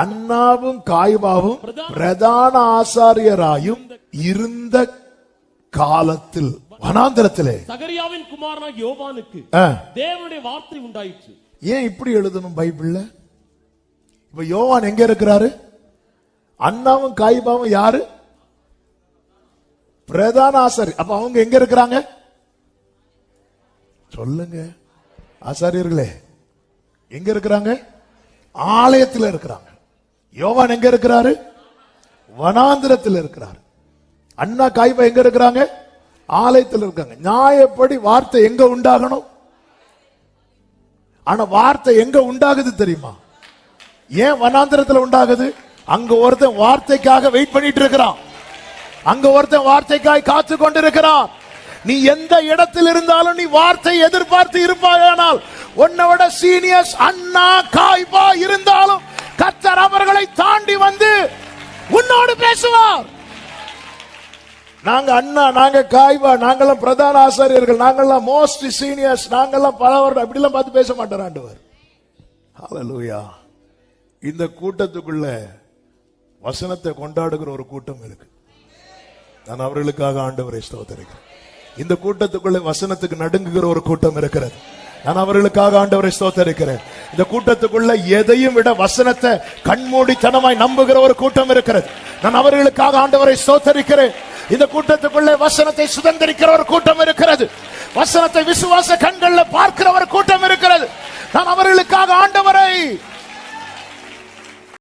அண்ணாவும் காய்பாவும் பிரதான ஆசாரியராயும் இருந்த காலத்தில் வனாந்தரத்திலே. சகரியாவின் குமாரனாக யோவானுக்கு தேவனுடைய வார்த்தை உண்டாயிற்று. ஏன் இப்படி எழுதணும் பைபிள்ல? இப்ப யோவான் எங்க இருக்கிறாரு? அண்ணாவும் காய்பாவும் யாரு? பிரதான ஆசாரி அப்ப அவங்க எங்க இருக்கிறாங்க? சொல்லுங்க. ஆசாரியர்களே எங்க இருக்கிறாங்க? ஆலயத்தில் இருக்கிறாங்க. யோவான் எங்க இருக்கிறாரு? வனாந்திரத்தில் இருக்கிறார். அண்ணா காய்பா எங்க இருக்கிறாங்க? ஆலயத்தில் இருக்காங்க. நியாயப்படி வார்த்தை எங்க உண்டாகணும்? ஆனா வார்த்தை எங்க உண்டாகுது தெரியுமா? ஏன் வனாந்திரத்துல உண்டாகுது? அங்க ஒருத்தன் வார்த்தைக்காக வெயிட் பண்ணிட்டு இருக்கிறான். அங்க ஒருத்தன் வார்த்தைக்காய் காத்து கொண்டிருக்கிறான். நீ எந்த இடத்தில் இருந்தாலும் நீ வார்த்தை எதிர்பார்த்து இருப்பாயானால் உன்னை விட சீனியர்ஸ் அண்ணா காய்பா இருந்தாலும் பேசுவார் நாங்க அண்ணா நாங்க காய்வா நாங்கெல்லாம் பிரதான ஆசாரியர்கள் நாங்கெல்லாம் மோஸ்ட் சீனியர்ஸ் நாங்கெல்லாம் பல வருடம் அப்படிலாம் பார்த்து பேச மாட்டார் ஆண்டவர். ஹalleluya இந்த கூட்டத்துக்குள்ள வசனத்தை கொண்டாடுகிற ஒரு கூட்டம் இருக்கு. நான் அவர்களுக்காக ஆண்டவரை ஸ்தோத்தரிக்கிறேன். இந்த கூட்டத்துக்குள்ள வசனத்துக்கு நடுங்குகிற ஒரு கூட்டம் இருக்கிறது. நான் அவர்களுக்காக ஆண்டவரை ஸ்தோத்தரிக்கிறேன். இந்த கூட்டத்துக்குள்ள எதையும் விட வசனத்தை கண்மூடித்தனமாய் நம்புகிற ஒரு கூட்டம் இருக்கிறது. நான் அவர்களுக்காக ஆண்டவரை சோத்தரிக்கிறேன் இந்த கூட்டத்துக்குள்ள வசனத்தை சுதந்திரிக்கிற ஒரு கூட்டம் இருக்கிறது. வசனத்தை விசுவாச கண்கள்ல பார்க்கிற ஒரு கூட்டம் இருக்கிறது. நான் அவர்களுக்காக ஆண்டவரை